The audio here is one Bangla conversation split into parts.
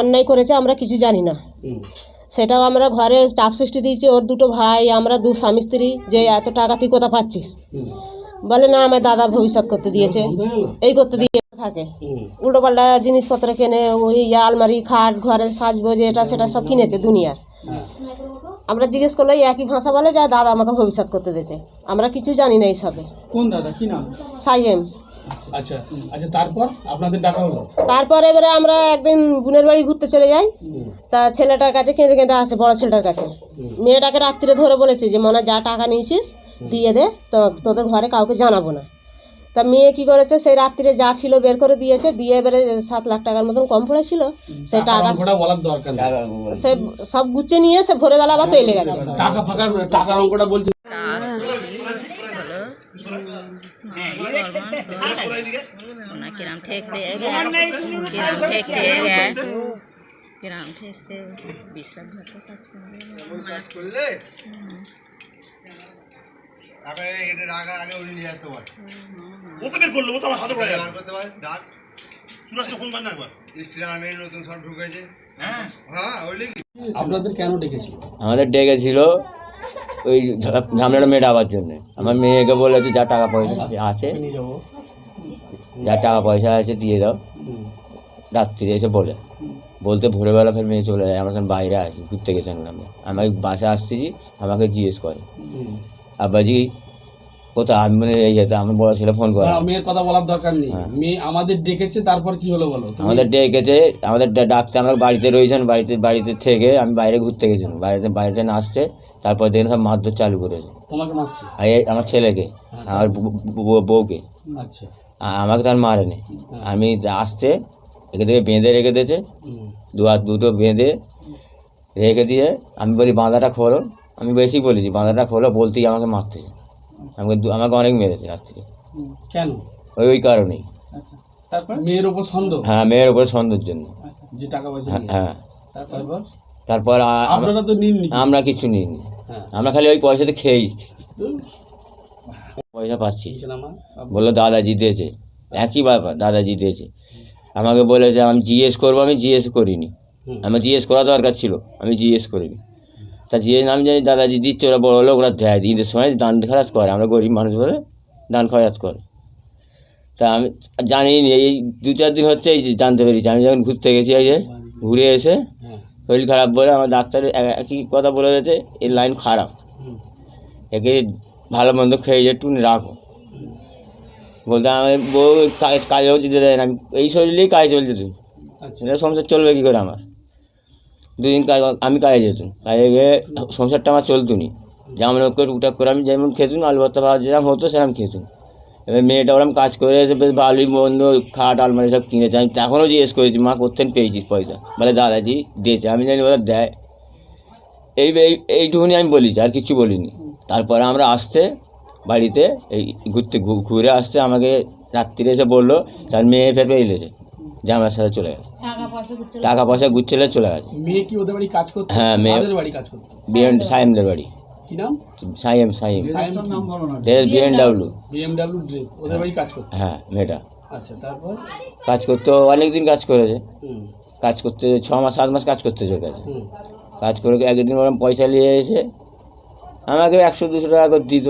অন্যায় করেছে আমরা কিছু জানি না। সেটাও আমরা ঘরে চাপ সৃষ্টি দিয়েছি ওর দুটো ভাই আমরা দু স্বামী স্ত্রী যে এত টাকা তুই কোথা পাচ্ছিস? বলে না আমার দাদা ভবিষ্যৎ করতে দিয়েছে? এই করতে দিয়ে থাকে। উল্টো পাল্টা জিনিসপত্র কেনে ওই আলমারি খাট ঘরে সাজবো যে এটা সেটা সব কিনেছে দুনিয়ার। আমরা জিজ্ঞেস করলে একই ভাষা বলে যা দাদা আমাকে ভবিষ্যৎ করতে দিয়েছে। আমরা কিছু জানি না এইসবে। কোন দাদা? কি নাম? সাইয়েম। আচ্ছা আচ্ছা তারপর আপনাদের ডাকা হলো? তারপরে এবারে আমরা একদিন বোনের বাড়ি ঘুরতে চলে যাই। তা ছেলেটার কাছে কেঁদে কেঁদে আসে বড় ছেলেটার কাছে। মেয়েটাকে রাত্রিরে ধরে বলেছে যে মনে হয় যা টাকা নিয়েছিস দিয়ে দে তো তোদের ঘরে কাউকে জানাব না। তা মেয়ে কি করেছে সেই রাত্রিরে যা ছিল বের করে দিয়েছে দিয়ে এবারে সাত লাখ টাকার মতন কম পড়েছিল। সেই টাকা বলার দরকার সে সব গুছিয়ে নিয়ে সে ভোরবেলা আবার পেলে গেছে। টাকা ফাঁকা টাকার অঙ্কটা বলছে ওনা কিরাম ঠেক দিয়ে কিরাম ঠেক দিয়ে কিরাম ঠেক দিয়ে বিশ্বাসঘাত কাজ করে ও তো বের করল ও তো আমার হাতে পড়ে যাবে সুরাজ তো ফোন কর না একবার আপনাদের কেন ডেকেছিল আমাদের ডেকেছিল ওই ঝা- ঝামেলাটা মেটাবার জন্য। আমার মেয়েকে বলেছে যা টাকা পয়সা আছে যা টাকা পয়সা আছে দিয়ে দাও। রাত্রিরে এসে বলে বলতে ভোরবেলা ফের মেয়ে চলে যায়। আমরা বাইরে আছি ঘুরতে আমরা। আমি বাসে আসতেছি আমাকে জিজ্ঞেস করে। আব্বাজি কোথায়? আমি মানে এই যেতে আমার বড় ছেলে ফোন করে। মেয়ের কথা বলার দরকার নেই। হ্যাঁ। মেয়ে আমাদের ডেকেছে তারপর কি হলো বলো? আমাদের ডেকেছে আমাদের ডা- ডাকতে আমরা বাড়িতে রয়েছেন বাড়িতে বাড়িতে থেকে আমি বাইরে ঘুরতে গেছিলাম। বাড়িতে বাড়িতে না আসতে তারপর দেখলাম সব মারধর চালু করেছে। তোমাকে মারছে? আমার ছেলেকে আমার বউ- বউ- বউকে। আচ্ছা। আমাকে তো আর মারেনি। আমি আসতে একে থেকে বেঁধে রেখে দিয়েছে। দু হাত দুটো বেঁধে রেখে দিয়ে আমি বলি বাঁধাটা খোলো। আমি বেশি বলেছি বাঁধাটা খোলো বলতেই আমাকে মারতেছে আমাকে আমাকে অনেক মেরেছে রাত্রে। কেন? ওই ওই কারণেই। আচ্ছা। তারপর? মেয়ের ওপর সন্দেহ হ্যাঁ মেয়ের উপরে সন্দেহের জন্য। আচ্ছা যে টাকা পয়সা হ্যাঁ, হ্যাঁ। তারপর? আমরা- আপনারা তো নিন আমরা কিছু নিইনি। হ্যাঁ আমরা খালি ওই পয়সাতে খেয়েই পয়সা পাচ্ছি। বলল দাদা জিতেছে। একই ব্যাপার দাদা জিতেছে। আমাকে বলেছে আমি জিজ্ঞেস করব আমি জিজ্ঞেস করিনি। আমার জিজ্ঞেস করা দরকার ছিল আমি জিজ্ঞেস করিনি। তা জিজ্ঞেস আমি জানি দাদাজি দিচ্ছে ওরা বড় লোক ওরা দেয়। ঈদের সময় দান খরাজ করে আমরা গরিব মানুষ বলে দান খরাজ করে। তা আমি জানি নি, এই দু চার দিন হচ্ছে এই যে জানতে পেরেছি। আমি যখন ঘুরতে গেছি এই যে ঘুরে এসে হ্যাঁ শরীর খারাপ বলে আমার ডাক্তার এক- একই কথা বলে দিয়েছে এই লাইন খারাপ। একে ভালো মন্দ খেয়ে যে একটু রাখো। বলতে আমি বউ কাজ কাজেও যেতে দেয় না আমি এই শরীরেই কাজে চলে যেতুম আচ্ছা। সেটা সংসার চলবে কী করে আমার? দুদিন কাজ আমি কাজে যেতুম কাজে গিয়ে সংসারটা আমার চলতো নি। যেমন করে টুকটাক করে আমি যেমন খেতুম আলু ভর্তা ভাত যেরকম হতো সেরকম খেতুম। এবার মেয়েটা ওরকম কাজ করে এসে বেশ ভালোই মন্দ খাট আলমারি সব কিনেছে। আমি এখনও জিজ্ঞেস করেছি মা কোথেন পেয়েছিস পয়সা? বলে দাদাজি দিয়েছে। আমি জানি ওরা দেয়। এই এই- এইটুকুনি আমি বলেছি আর কিছু বলিনি। তারপরে আমরা আসতে বাড়িতে এই ঘুরতে ঘুরে আসতে আমাকে রাত্রিরে এসে বলল তার মেয়ে ফের পেয়ে পেয়েছে যে আমার সাথে চলে গেছে। টাকা পয়সা গুচ্ছিলে চলে গেছে। মেয়ে কি ওদের বাড়ি কাজ করতো? হ্যাঁ, মেয়ে- কাজ সাইমদের বাড়ি। কি নাম? সাইম সাইম। বলো না বিএমডাব্লিউ ড্রেস। ওদের বাড়ি কাজ করতো? হ্যাঁ মেয়েটা। আচ্ছা তারপর? কাজ করতে অনেক দিন কাজ করেছে। কাজ করতে ছ মাস সাত মাস কাজ করতেছে ওর কাছে। কাজ করে একদিন ওরকম পয়সা নিয়ে এসে আমাকে একশো দুশো টাকা করে দিত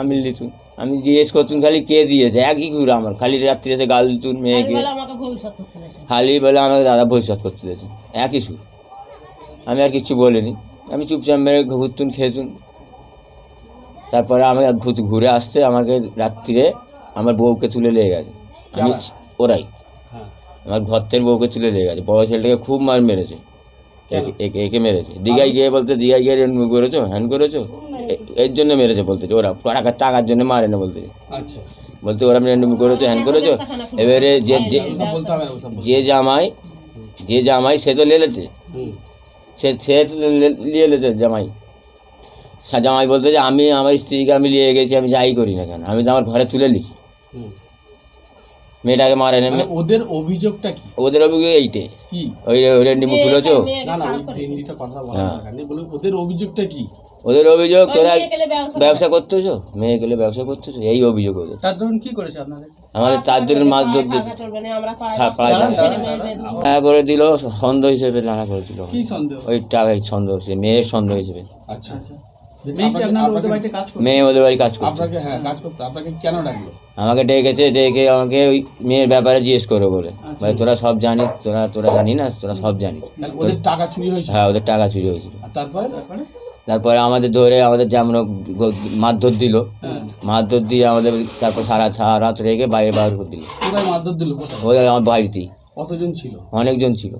আমি দিতুম আমি জিজ্ঞেস করতুম খালি কে দিয়েছে? একই ঘুরে আমার। খালি রাত্রি এসে গাল দিতুন মেয়েকে। করতে খালি বলে আমাকে দাদা ভবিষ্যৎ করতে দিয়েছে। একই সুর আমি আর কিছু বলিনি। আমি চুপচাপ মেরে ঘুরতুন খেতুন তারপরে আমাকে ঘুরতে ঘুরে আসতে আমাকে রাত্রিরে আমার বউকে তুলে লেগে গেছে। আমি ওরাই। হ্যাঁ। আমার ভর্তের বউকে তুলে লেগে গেছে। বড় ছেলেটাকে খুব মার মেরেছে? একে- একে মেরেছে। দীঘায় গিয়ে বলতে দীঘায় গিয়ে এরম করেছ? হ্যান করেছ? এর জন্য মেরেছে বলতেছে ওরা। টাকা টাকার জন্য মারে না বলতে। আচ্ছা। বলতে ওরা রেন্ডুম করেছ হ্যান করেছ? এবারে যে যে জামাই যে জামাই সে তো লেলেছে। সে সে তো লে- নিয়ে এলেছে জামাই। জামাই বলতে যে আমি আমার স্ত্রীকে আমি নিয়ে গেছি আমি যাই করি না কেন? আমি তো আমার ঘরে তুলে লিখি। মেয়েটাকে মারে নেমে মানে ওদের অভিযোগটা কি? ওদের অভিযোগ এইটে। কি? ওই ওই নিমু খুলেছো না না ওই ট্রেনিটা কথা বলা হ্যাঁ। বলে ওদের অভিযোগটা কি? ওদের অভিযোগ তোরা ব্যবসা করতেছো? মেয়ে গেলে ব্যবসা করতেছো? এই অভিযোগ ওদের। তার ধরুন কি করেছে আপনাদের? আমাদের চারজনের মাছ ধরতে টাকা। নানা করে দিল সন্দেহ হিসেবে নানা করে দিল। কি সন্দেহ? ওই টাকায় সন্দেহ সে মেয়ের সন্দেহ হিসেবে। আচ্ছা আচ্ছা। মেয়ে ওদের কাজ বাড়ি হ্যাঁ করতে। ডাকলো? আমাকে ডেকেছে ডেকে আমাকে ওই মেয়ের ব্যাপারে জিজ্ঞেস করে বলে। ভাই তোরা সব জানিস তোরা তোরা জানি না তোরা সব জানিস। হয়েছে হ্যাঁ ওদের টাকা চুরি হয়েছিল। তারপরে আমাদের ধরে আমাদের যেমন মারধর দিল হ্যাঁ। মারধর দিয়ে আমাদের তারপর সারা সারা রাত রেখে বাইরে বার করে দিল। মারধর দিল? ওই আমার বাড়িতেই। কতজন ছিল? অনেকজন ছিল।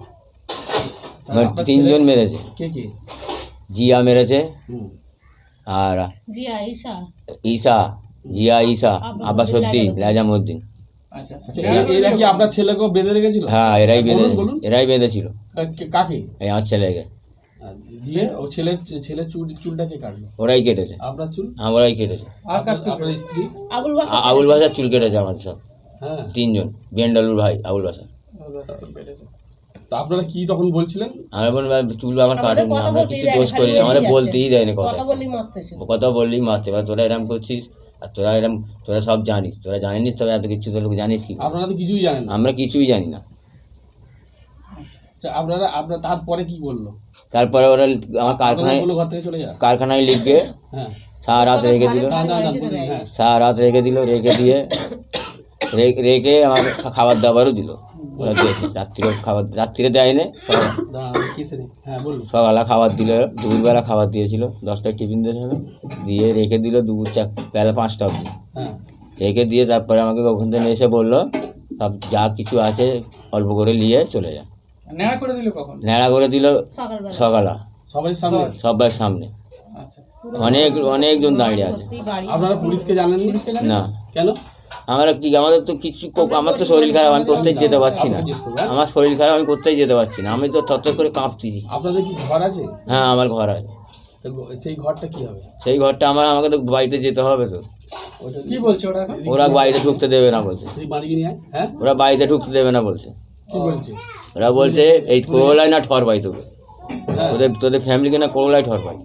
তিনজন মেরেছে। জিয়া মেরেছে। আর জিয়া ঈশা। জিয়া ঈশা আচ্ছা আচ্ছা। এরা- এরা কি আপনার ছেলেকেও বেঁধে রেখেছিল? হ্যাঁ এরাই বেঁধে। এরাই বেঁধেছিল। কা- কাকে? এই আমার ছেলেকে। আর দিয়ে ও ছেলের ছেলের চুল চুলটা কাটলো? ওরাই কেটেছে। আপনার চুল? আমরাই কেটেছে। আপনার আপনার স্ত্রী? আবুল বাসা বাসার চুল কেটেছে আমাদের সব। হ্যাঁ। তিনজন বিএনডালুর ভাই আবুল বাসা তো আপনারা কি তখন বলছিলেন? আমরা বললাম চুল আমার আমরা কিছু দোষ করি না আমাদের বলতেই দেয়নি কথা। কথা বললি মারতেছে কথা বললেই মারতে এবার তোরা এরম করছিস আর তোরা এরম তোরা সব জানিস তোরা জানিস তবে এত কিছু তোর জানিস কি আপনারা তো কিছুই জানেন না। আমরা কিছুই জানি না। আচ্ছা, আপনারা আপনার তারপরে কি বলল? তারপরে ওরা আমার কারখানায় কারখানায় লিখবে হ্যাঁ। সারা রাত রেখে দিল। হ্যাঁ। সারা রাত রেখে দিল রেখে দিয়ে রে- রেখে আমাকে খাবার দাবারও দিল। ওরা দিয়েছে। রাত্রিরে খাবার রাত্রিরে দেয়নি হ্যাঁ বলুন। সকালে খাবার দিল দুপুরবেলা খাবার দিয়েছিল। দশটায় টিফিন দিয়েছিল দিয়ে রেখে দিল দুপুর চার বেলা পাঁচটা অবধি। হ্যাঁ। রেখে দিয়ে তারপরে আমাকে ওখান থেকে এসে বলল সব যা কিছু আছে অল্প করে নিয়ে চলে যা। নেড়া করে দিল কখন? ন্যাড়া করে দিল সকালবেলা। সকালা। সামনে? সবার সামনে। আচ্ছা। অনেক অনেকজন দাঁড়িয়ে আছে। আপনারা পুলিশকে জানেন না। কেন? আমরা কি আমাদের তো কিছু আমার তো শরীর খারাপ আমি কোথায় যেতে পারছি না। আমার শরীর খারাপ আমি কোথায় যেতে পারছি না। আমি তো থর করে কাঁপছি। আপনাদের কি ঘর আছে? হ্যাঁ আমার ঘর আছে। সেই ঘরটা কি হবে? সেই ঘরটা আমার আমাকে তো বাড়িতে যেতে হবে তো। কি বলছে ওরা ওরা বাড়িতে ঢুকতে দেবে না বলছে। হ্যাঁ? ওরা বাড়িতে ঢুকতে দেবে না বলছে। ওরা বলছে এই করোলায় না ঠর পাই তোকে। হ্যাঁ। তোদের তোদের ফ্যামিলিকে না করোলায় ঠর পাই?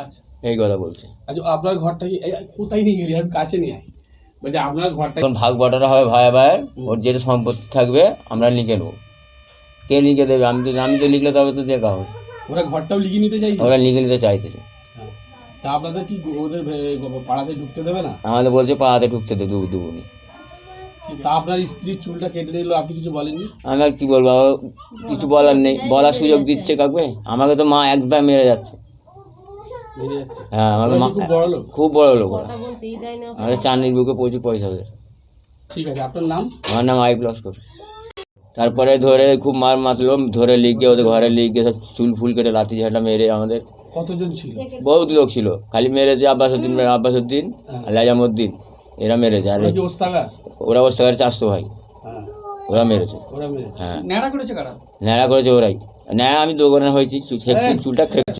আচ্ছা। এই কথা বলছে। আচ্ছা আপনার ঘরটা কি কোথায় নিয়ে গেলি? কাছে নিয়ে ভাগ বাটারা হবে ভাই ভাই ওর যেটা সম্পত্তি থাকবে আমরা লিখে নেব। কে লিখে দেবে? আমি তো আমি তো লিখলে তবে তো দেখা হবে। ওরা ঘরটাও লিখে নিতে চাইছে? ওরা লিখে নিতে চাইতেছে। তা আপনাদের কি ওদের পাড়াতে ঢুকতে দেবে না? আমাদের বলছে পাড়াতে ঢুকতে দে দুবু দুবুনি তা আপনার স্ত্রীর চুলটা কেটে নিল আপনি কিছু বলেননি? আমি আর কি বলব কিছু বলার নেই। বলার সুযোগ দিচ্ছে কাকবে আমাকে তো মা একবার মেরে যাচ্ছে। হ্যাঁ মা খুব বড় লোক। আমাদের চাঁদনির বুকে প্রচুর পয়সা ওদের। ঠিক আছে আপনার নাম? আমার নাম আইপ লস্কর। তারপরে ধরে খুব মার মাতলো ধরে লিখে ওদের ঘরে লিখে সব চুল ফুল কেটে লাঠি ঝাঁটা মেরে আমাদের। কতজন ছিল? বহুত লোক ছিল। খালি মেরেছে আব্বাসুদ্দিন আব্বাসুদ্দিন আর লাজামুদ্দিন এরা মেরেছে। আর ওরা ওস্তাগার চারশো ভাই। হ্যাঁ। ওরা মেরেছে। ওরা মেরেছে। হ্যাঁ। নেড়া করেছে কারা? ন্যাড়া করেছে ওরাই। ন্যাড়া আমি দোকানে হয়েছি চুল- চুলটা খেপছি